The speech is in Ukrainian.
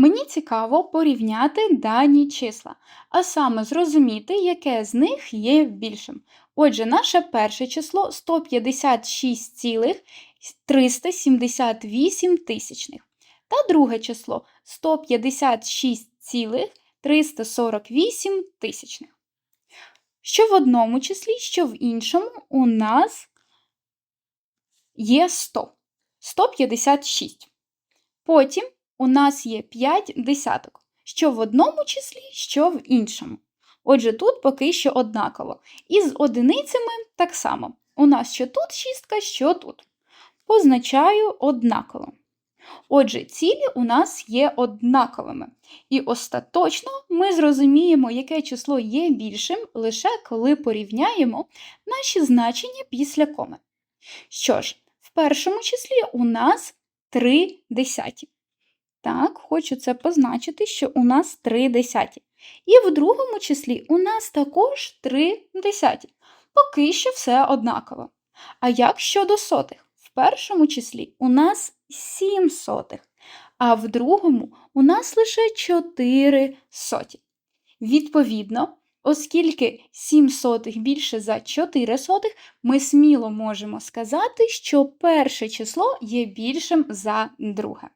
Мені цікаво порівняти дані числа, а саме зрозуміти, яке з них є більшим. Отже, наше перше число 156,378 тисячних. Та друге число 156,348 тисячних. Що в одному числі, що в іншому у нас є 100. 156. Потім у нас є 5 десяток, що в одному числі, що в іншому. Отже, тут поки що однаково. І з одиницями так само. У нас що тут шістка, що тут. Позначаю однаково. Отже, цілі у нас є однаковими. І остаточно ми зрозуміємо, яке число є більшим, лише коли порівняємо наші значення після коми. Що ж, в першому числі у нас 3 десяті. Так, хочу це позначити, що у нас 3 десяті. І в другому числі у нас також 3 десяті. Поки що все однаково. А як щодо сотих? В першому числі у нас 7 сотих, а в другому у нас лише 4 соті. Відповідно, оскільки 7 сотих більше за 4 сотих, ми сміло можемо сказати, що перше число є більшим за друге.